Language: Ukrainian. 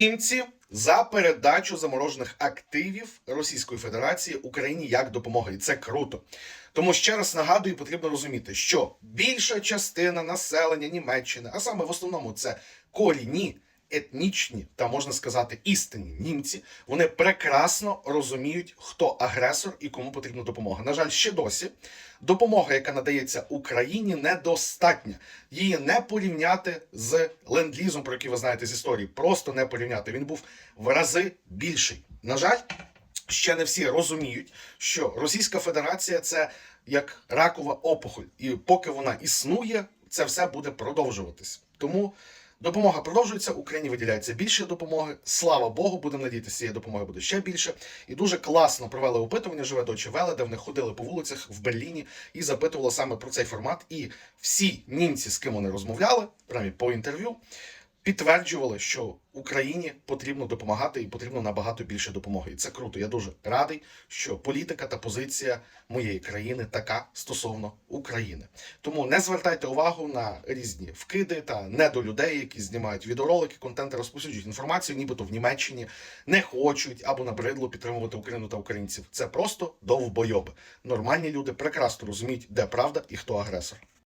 Німці за передачу заморожених активів Російської Федерації Україні як допомога, і це круто. Тому ще раз нагадую, потрібно розуміти, що більша частина населення Німеччини, а саме в основному це корінні, етнічні та можна сказати істинні німці, вони прекрасно розуміють, хто агресор і кому потрібна допомога. На жаль, ще досі допомога, яка надається Україні, недостатня. Її не порівняти з ленд-лізом, про який ви знаєте з історії. Просто не порівняти. Він був в рази більший. На жаль, ще не всі розуміють, що Російська Федерація це як ракова опухоль, і поки вона існує, це все буде продовжуватись. Тому допомога продовжується. Україні виділяється більше допомоги. Слава Богу, будемо надіятися, цієї допомоги буде ще більше. І дуже класно провели опитування. Живе Deutsche Welle, де вони ходили по вулицях в Берліні і запитували саме про цей формат. І всі німці, з ким вони розмовляли, принаймні по інтерв'ю, підтверджували, що Україні потрібно допомагати і потрібно набагато більше допомоги. І це круто. Я дуже радий, що політика та позиція моєї країни така стосовно України. Тому не звертайте увагу на різні вкиди та недолюдей, які знімають відеоролики, контенти, розповсюджують інформацію, нібито в Німеччині не хочуть або набридло підтримувати Україну та українців. Це просто довбойоби. Нормальні люди прекрасно розуміють, де правда і хто агресор.